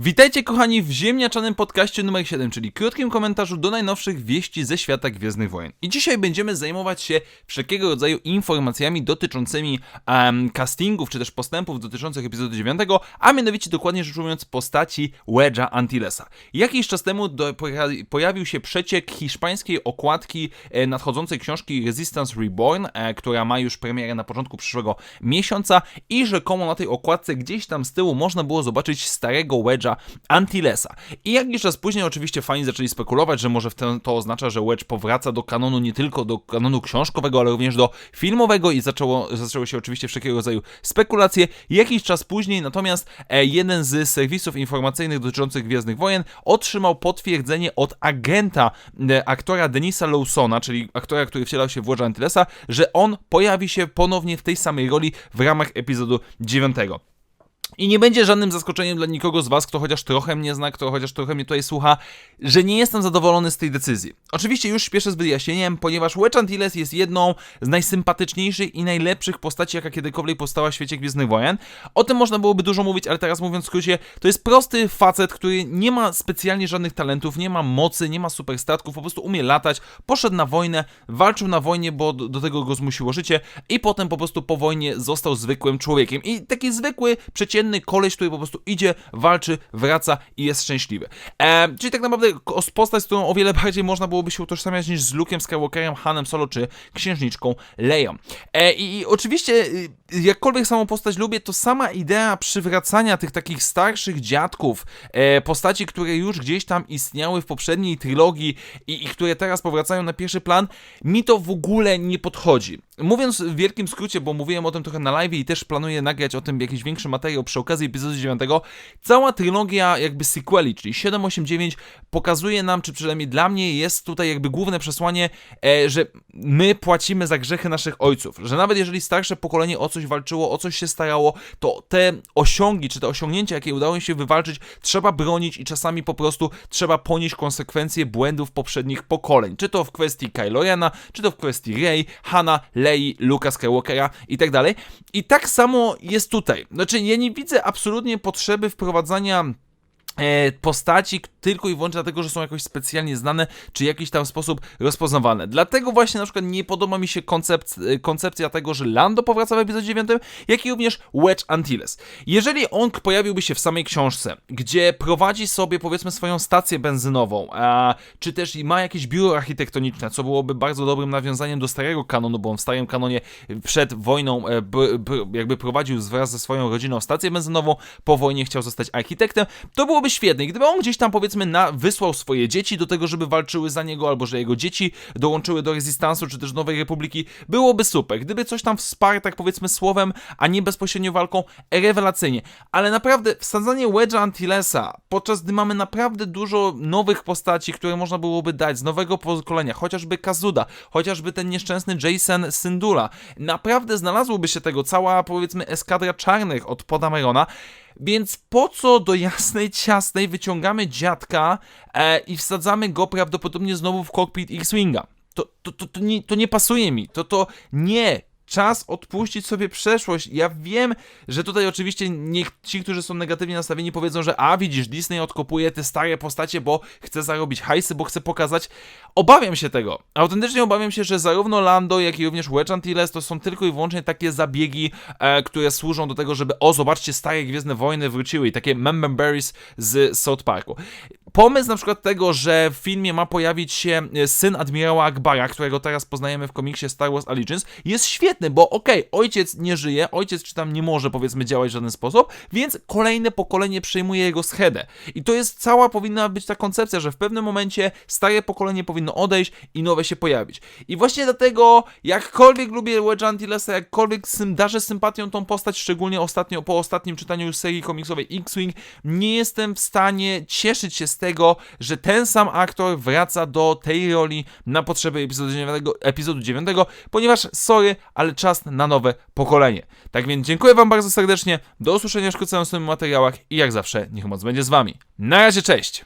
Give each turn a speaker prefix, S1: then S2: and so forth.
S1: Witajcie kochani w ziemniaczanym podcaście numer 7, czyli krótkim komentarzu do najnowszych wieści ze świata Gwiezdnych Wojen. I dzisiaj będziemy zajmować się wszelkiego rodzaju informacjami dotyczącymi em, castingów, czy też postępów dotyczących epizodu 9, a mianowicie dokładnie rzecz ujmując postaci Wedge'a Antilesa. Jakiś czas temu do, poja- pojawił się przeciek hiszpańskiej okładki e, nadchodzącej książki Resistance Reborn, e, która ma już premierę na początku przyszłego miesiąca i rzekomo na tej okładce gdzieś tam z tyłu można było zobaczyć starego Wedge'a Antilesa. I jakiś czas później oczywiście fani zaczęli spekulować, że może to oznacza, że Wedge powraca do kanonu nie tylko do kanonu książkowego, ale również do filmowego i zaczęło, zaczęły się oczywiście wszelkiego rodzaju spekulacje. Jakiś czas później natomiast e, jeden z serwisów informacyjnych dotyczących Gwiezdnych Wojen otrzymał potwierdzenie od agenta e, aktora Denisa Lawsona, czyli aktora, który wcielał się w Wedge'a Antilesa, że on pojawi się ponownie w tej samej roli w ramach epizodu 9. I nie będzie żadnym zaskoczeniem dla nikogo z Was, kto chociaż trochę mnie zna, kto chociaż trochę mnie tutaj słucha, że nie jestem zadowolony z tej decyzji. Oczywiście już śpieszę z wyjaśnieniem, ponieważ Wedge Antilles jest jedną z najsympatyczniejszych i najlepszych postaci, jaka kiedykolwiek powstała w świecie Gwiezdnych Wojen. O tym można byłoby dużo mówić, ale teraz mówiąc w skrócie, to jest prosty facet, który nie ma specjalnie żadnych talentów, nie ma mocy, nie ma superstatków, po prostu umie latać, poszedł na wojnę, walczył na wojnie, bo do, tego go zmusiło życie i potem po prostu po wojnie został zwykłym człowiekiem. I taki zwykły, przeciętny koleś, który po prostu idzie, walczy, wraca i jest szczęśliwy. E, czyli tak naprawdę postać, z którą o wiele bardziej można byłoby się utożsamiać niż z Luke'em Skywalkerem, Hanem Solo czy księżniczką Leją. E, i, I oczywiście, y, jakkolwiek samą postać lubię, to sama idea przywracania tych takich starszych dziadków, e, postaci, które już gdzieś tam istniały w poprzedniej trylogii i, i które teraz powracają na pierwszy plan, mi to w ogóle nie podchodzi. Mówiąc w wielkim skrócie, bo mówiłem o tym trochę na live i też planuję nagrać o tym jakiś większy materiał przy okazji epizodu 9, cała trylogia jakby sequeli, czyli 7, 8, 9 pokazuje nam, czy przynajmniej dla mnie jest tutaj jakby główne przesłanie, e, że my płacimy za grzechy naszych ojców, że nawet jeżeli starsze pokolenie o coś walczyło, o coś się starało, to te osiągi, czy te osiągnięcia, jakie udało im się wywalczyć, trzeba bronić i czasami po prostu trzeba ponieść konsekwencje błędów poprzednich pokoleń, czy to w kwestii Kylo Rena, czy to w kwestii Rey, Hana, Lei, Luka Skywalkera i tak dalej. I tak samo jest tutaj. Znaczy, ja nie widzę absolutnie potrzeby wprowadzania postaci tylko i wyłącznie dlatego, że są jakoś specjalnie znane, czy w jakiś tam sposób rozpoznawalne. Dlatego właśnie na przykład nie podoba mi się koncept, e, koncepcja tego, że Lando powraca w epizodzie 9, jak i również Wedge Antilles. Jeżeli on pojawiłby się w samej książce, gdzie prowadzi sobie powiedzmy swoją stację benzynową, a, czy też ma jakieś biuro architektoniczne, co byłoby bardzo dobrym nawiązaniem do starego kanonu, bo on w starym kanonie przed wojną e, b, b, jakby prowadził wraz ze swoją rodziną stację benzynową, po wojnie chciał zostać architektem, to byłoby świetne. I gdyby on gdzieś tam powiedzmy na, wysłał swoje dzieci do tego, żeby walczyły za niego, albo że jego dzieci dołączyły do Rezystansu, czy też Nowej Republiki, byłoby super. Gdyby coś tam wsparł, tak powiedzmy słowem, a nie bezpośrednio walką, rewelacyjnie. Ale naprawdę wsadzanie Wedge'a Antillesa, podczas gdy mamy naprawdę dużo nowych postaci, które można byłoby dać z nowego pokolenia, chociażby Kazuda, chociażby ten nieszczęsny Jason Syndula, naprawdę znalazłoby się tego cała, powiedzmy, eskadra czarnych od Podamerona, więc po co do jasnej ciasnej wyciągamy dziadka e, i wsadzamy go prawdopodobnie znowu w cockpit X-Winga? To, to, to, to, nie, to nie pasuje mi. To, to nie. Czas odpuścić sobie przeszłość. Ja wiem, że tutaj oczywiście niech ci, którzy są negatywnie nastawieni, powiedzą, że a widzisz, Disney odkopuje te stare postacie, bo chce zarobić hajsy, bo chce pokazać. Obawiam się tego. Autentycznie obawiam się, że zarówno Lando, jak i również Wedge Antilles to są tylko i wyłącznie takie zabiegi, e, które służą do tego, żeby o, zobaczcie, stare Gwiezdne Wojny wróciły i takie memberberries z South Parku. Pomysł na przykład tego, że w filmie ma pojawić się e, syn admirała Akbara, którego teraz poznajemy w komiksie Star Wars Allegiance, jest świetny, bo okej, ojciec nie żyje, ojciec czy tam nie może powiedzmy działać w żaden sposób, więc kolejne pokolenie przejmuje jego schedę. I to jest cała powinna być ta koncepcja, że w pewnym momencie stare pokolenie powinno odejść i nowe się pojawić. I właśnie dlatego, jakkolwiek lubię Wedge Antillesa, jakkolwiek sym, darzę sympatią tą postać, szczególnie ostatnio, po ostatnim czytaniu serii komiksowej X-Wing, nie jestem w stanie cieszyć się z tego, że ten sam aktor wraca do tej roli na potrzeby epizodu 9, epizodu 9 ponieważ, sorry, ale czas na nowe pokolenie. Tak więc dziękuję Wam bardzo serdecznie, do usłyszenia w następnych materiałach i jak zawsze, niech moc będzie z Wami. Na razie, cześć!